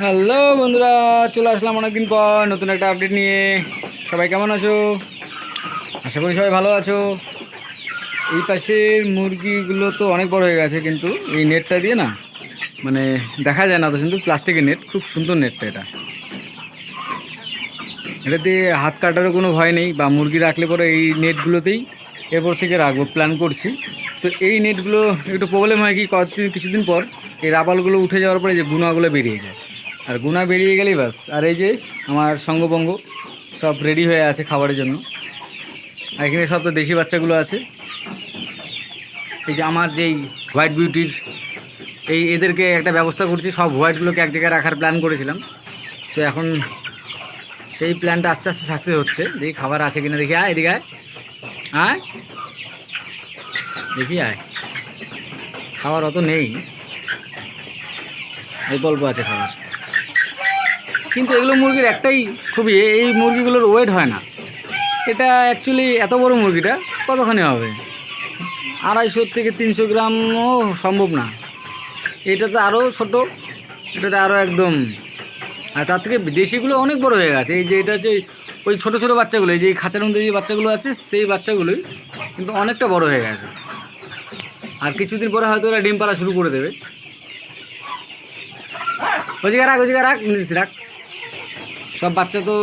Hello বন্ধুরা, চলে আসলাম অনেকদিন পর নতুন একটা আপডেট নিয়ে। সবাই কেমন আছো? আশা করি সবাই ভালো আছো। এই পাশের মুরগিগুলো তো অনেক বড় হয়ে গেছে, কিন্তু এই নেটটা দিয়ে না মানে দেখা যায় না তো কিন্তু প্লাস্টিকের নেট খুব সুন্দর নেটটা এটা। এটা দিয়ে হাত কাটারও কোনো ভয় নেই, বা মুরগি রাখলে পরে এই নেটগুলোতেই এরপর থেকে রাখব প্ল্যান করছি। তো এই নেটগুলো একটু প্রবলেম হয় কি কতদিন কিছুদিন পর এই রাবালগুলো উঠে যাওয়ার পরে যে গুণাগুলো বেরিয়ে যায়। আর গুণা বেরিয়ে গেলেই বাস আর এই যে আমার সঙ্গবঙ্গ সব রেডি হয়ে আছে খাবারের জন্য। আর এখানে সব তো দেশি বাচ্চাগুলো আছে। এই যে আমার যেই হোয়াইট বিউটির এই এদেরকে একটা ব্যবস্থা করছি, সব হোয়াইটগুলোকে এক জায়গায় রাখার প্ল্যান করেছিলাম। তো এখন সেই প্ল্যানটা আস্তে আস্তে সাকসেস হচ্ছে। দেখি খাবার আছে কিনা, দেখি, আয়, এদিকে আয়। আয়। দেখি, আয়। খাবার অত নেই। অল্প অল্প আছে খাবার। কিন্তু এগুলো মুরগির একটাই খুবই এই মুরগিগুলোর ওয়েট হয় না। এটা অ্যাকচুয়ালি এত বড় মুরগিটা, কতখানি হবে? আড়াইশো থেকে তিনশো গ্রামও সম্ভব না। এটা তো আরও ছোটো এটাতে আরও একদম, আর তার থেকে দেশিগুলো অনেক বড় হয়ে গেছে। এই যে এটা হচ্ছে ওই ছোটো ছোটো বাচ্চাগুলো, এই যে খাঁচার মধ্যে যে বাচ্চাগুলো আছে, সেই বাচ্চাগুলোই কিন্তু অনেকটা বড় হয়ে গেছে। আর কিছুদিন পরে হয়তো ওরা ডিম পাড়া শুরু করে দেবে। ওজিকা রাখ ওজিকা রাখ নিস রাখ। সব বাচ্চা তো